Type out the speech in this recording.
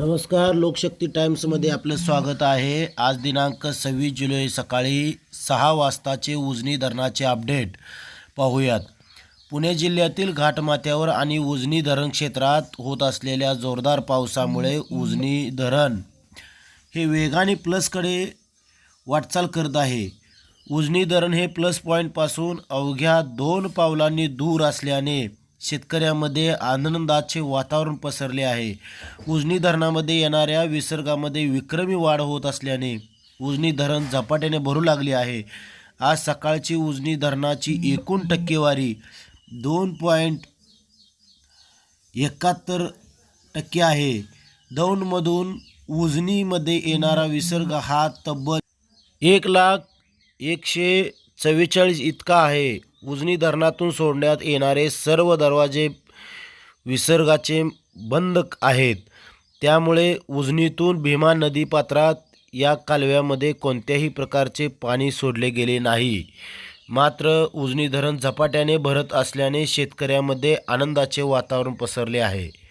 नमस्कार लोकशक्ती टाईम्समध्ये आपलं स्वागत आहे. आज दिनांक सव्वीस जुलै सकाळी सहा वाजताचे उजनी धरणाचे अपडेट पाहूयात. पुणे जिल्ह्यातील घाटमाथ्यावर आणि उजनी धरण क्षेत्रात होत असलेल्या जोरदार पावसामुळे उजनी धरण हे वेगाने प्लसकडे वाटचाल करत आहे. उजनी धरण हे प्लस पॉईंटपासून अवघ्या दोन पावलांनी दूर असल्याने शेतकऱ्यामध्ये आनंदाचे वातावरण पसरले आहे. उजनी धरणामध्ये येणाऱ्या विसर्गामध्ये विक्रमी वाढ होत असल्याने उजनी धरण झपाट्याने भरू लागले आहे. आज सकाळची उजनी धरणाची एकूण टक्केवारी दोन पॉईंट एकाहत्तर टक्के आहे. दौंडमधून उजनीमध्ये येणारा विसर्ग हा तब्बल एक लाख एकशे चव्वेचाळीस इतका आहे. उजनी धरणातून सोडण्यात येणारे सर्व दरवाजे विसर्गाचे बंद आहेत. त्यामुळे उजनीतून भीमा नदीपात्रात या कालव्यामध्ये कोणत्याही प्रकारचे पाणी सोडले गेले नाही. मात्र उजनी धरण झपाट्याने भरत असल्याने शेतकऱ्यामध्ये आनंदाचे वातावरण पसरले आहे.